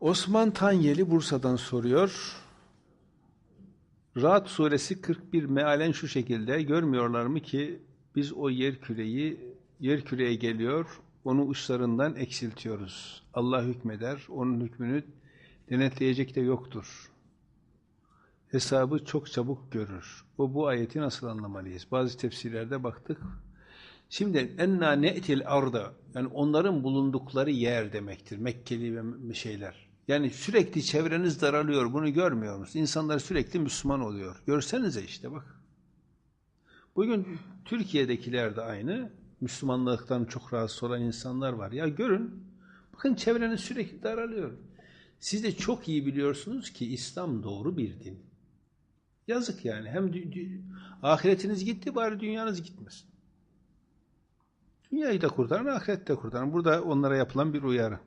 Osman Tanyeli Bursa'dan soruyor. Rahat suresi 41 mealen şu şekilde görmüyorlar mı ki biz o yer küreyi yer küreye geliyor onu uçlarından eksiltiyoruz. Allah hükmeder onun hükmünü denetleyecek de yoktur. Hesabı çok çabuk görür. O bu ayeti nasıl anlamalıyız? Bazı tefsirlerde baktık. Şimdi enna ne'til arda yani onların bulundukları yer demektir. Mekkeli ve şeyler. Yani sürekli çevreniz daralıyor. Bunu görmüyor musunuz? İnsanlar sürekli Müslüman oluyor. Görsenize işte bak. Bugün Türkiye'dekiler de aynı. Müslümanlıktan çok rahatsız olan insanlar var. Ya görün. Bakın çevreniz sürekli daralıyor. Siz de çok iyi biliyorsunuz ki İslam doğru bir din. Yazık yani. Hem ahiretiniz gitti bari dünyanız gitmesin. Dünyayı da kurtarın, ahireti de kurtarın. Burada onlara yapılan bir uyarı.